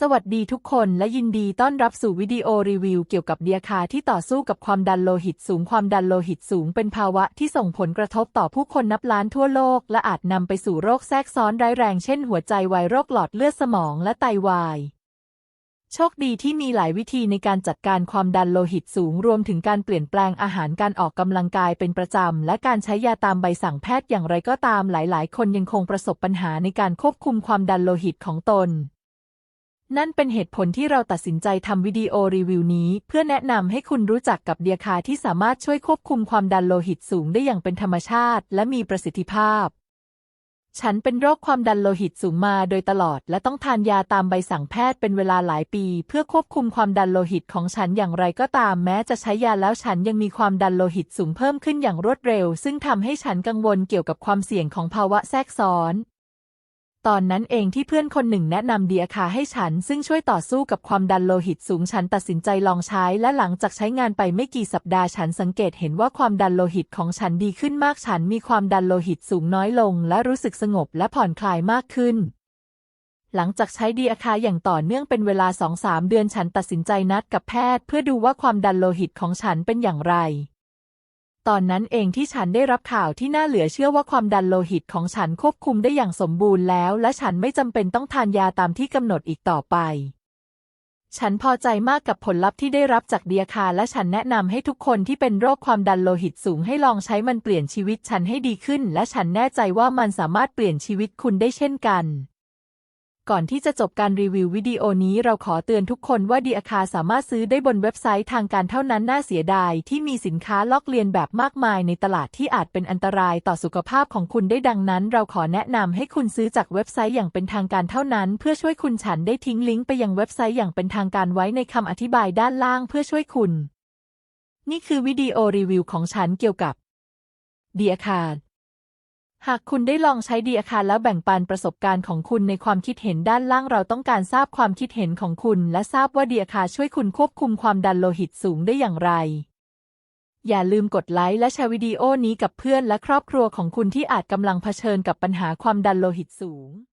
สวัสดีทุกคนและยินดีต้อนรับสู่วิดีโอรีวิวเกี่ยวกับเดียคาที่ต่อสู้กับความดันโลหิตสูงความดันโลหิตสูงเป็นภาวะที่ส่งผลกระทบต่อผู้คนนับล้านทั่วโลก และอาจนำไปสู่โรคแทรกซ้อนร้ายแรงเช่นหัวใจวายโรคหลอดเลือดสมองและไตวายโชคดีที่มีหลายวิธีในการจัดการความดันโลหิตสูง รวมถึงการเปลี่ยนแปลงอาหารการออกกำลังกายเป็นประจำ และการใช้ยาตามใบสั่งแพทย์อย่างไรก็ตามหลาย ๆ คนยังคงประสบปัญหาในการควบคุมความดันโลหิตของตน นั่นเป็นเหตุผลที่เราตัดสินใจทำวิดีโอรีวิวนี้ เพื่อแนะนำให้คุณรู้จักกับเดียคาที่สามารถช่วยควบคุมความดันโลหิตสูงได้อย่างเป็นธรรมชาติ และมีประสิทธิภาพ ฉันเป็นโรคความดันโลหิตสูงมาโดยตลอด และต้องทานยาตามใบสั่งแพทย์เป็นเวลาหลายปี เพื่อควบคุมความดันโลหิตของฉันอย่างไรก็ตามแม้จะใช้ยาแล้วฉันยังมีความดันโลหิตสูงเพิ่มขึ้นอย่างรวดเร็ว ซึ่งทำให้ฉันกังวลเกี่ยวกับความเสี่ยงของภาวะแทรกซ้อน ตอนนั้นเองที่เพื่อนคนหนึ่งแนะนำเดียคาให้ฉัน ซึ่งช่วยต่อสู้กับความดันโลหิตสูงฉันตัดสินใจลองใช้ และหลังจากใช้งานไปไม่กี่สัปดาห์ฉันสังเกตเห็นว่าความดันโลหิตของฉันดีขึ้นมากฉันมีความดันโลหิตสูงน้อยลง และรู้สึกสงบและผ่อนคลายมากขึ้น หลังจากใช้ดีอาคาอย่างต่อเนื่องเป็นเวลา2-3เดือนฉันตัดสินใจนัดกับแพทย์ เพื่อดูว่าความดันโลหิตของฉันเป็นอย่างไร ตอนนั้นเองที่ฉันได้รับข่าวที่น่าเหลือเชื่อว่าความดันโลหิตของฉันควบคุมได้อย่างสมบูรณ์แล้ว และฉันไม่จำเป็นต้องทานยาตามที่กำหนดอีกต่อไป ฉันพอใจมากกับผลลัพธ์ที่ได้รับจากเดียคาและฉันแนะนำให้ทุกคนที่เป็นโรคความดันโลหิตสูงให้ลองใช้มันเปลี่ยนชีวิตฉันให้ดีขึ้น และฉันแน่ใจว่ามันสามารถเปลี่ยนชีวิตคุณได้เช่นกัน ก่อนที่จะจบการรีวิววิดีโอนี้เราขอเตือนทุกคนว่าดีอาคาสามารถซื้อได้บนเว็บไซต์ทางการเท่านั้นน่าเสียดาย ที่มีสินค้าลอกเลียนแบบมากมายในตลาดที่อาจเป็นอันตรายต่อสุขภาพของคุณได้ดังนั้น เราขอแนะนำให้คุณซื้อจากเว็บไซต์อย่างเป็นทางการเท่านั้น เพื่อช่วยคุณฉันได้ทิ้งลิงก์ไปยังเว็บไซต์อย่างเป็นทางการไว้ในคำอธิบายด้านล่างเพื่อช่วยคุณ นี่คือวิดีโอรีวิวของฉันเกี่ยวกับดีอาคา หากคุณได้ลองใช้ดีอาคารแล้วแบ่งปันประสบการณ์ของคุณในความคิดเห็นด้านล่างเราต้องการทราบความคิดเห็นของคุณ และทราบว่าดีอาคาช่วยคุณควบคุมความดันโลหิตสูงได้อย่างไร อย่าลืมกดไลค์และแชร์วิดีโอนี้กับเพื่อนและครอบครัวของคุณที่อาจกำลังเผชิญกับปัญหาความดันโลหิตสูง